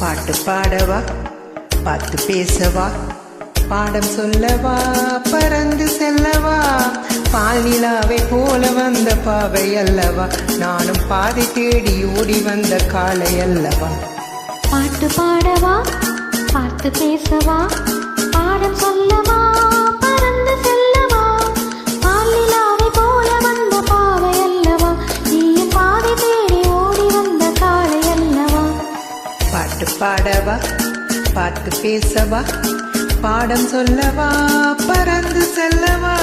பாட்டு பாடவா? பார்த்து பேசவா? பாடம் சொல்லவா? பறந்து செல்லவா? பால் நிலாவை போல வந்த பாவை அல்லவா? நானும் பாதை தேடி ஓடி வந்த காலை அல்லவா? பாட்டு பாடவா? பார்த்து பேசவா? பாடவா பார்த்து பேசவா பாடம் சொல்லவா பறந்து செல்லவா?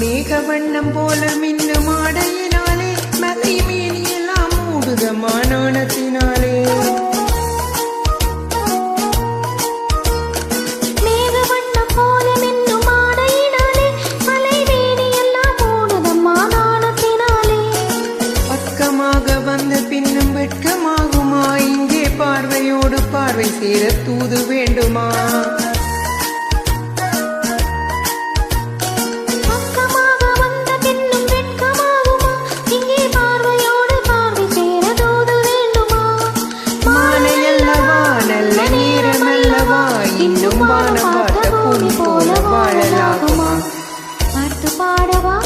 மேக வண்ணம் போல மின்னும் ஆடையினாலே மலை பார்வை சேர தூது வேண்டுமா? இன்னும் வானம் பார்த்த பூமி போல வாழலாகுமா? பாட்டு பாடவா?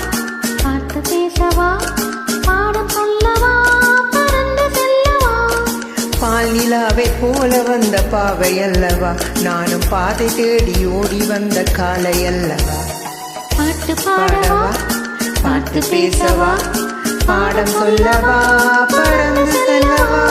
பார்த்து பேசவா? அவள் நிலாவை போல வந்த பாவை அல்லவா நானும் பாதை தேடி ஓடி வந்த காலை அல்லவா பாட்டு பாடவா? பாட்டு பேசவா? பாடம் சொல்லவா? பறந்து செல்லவா?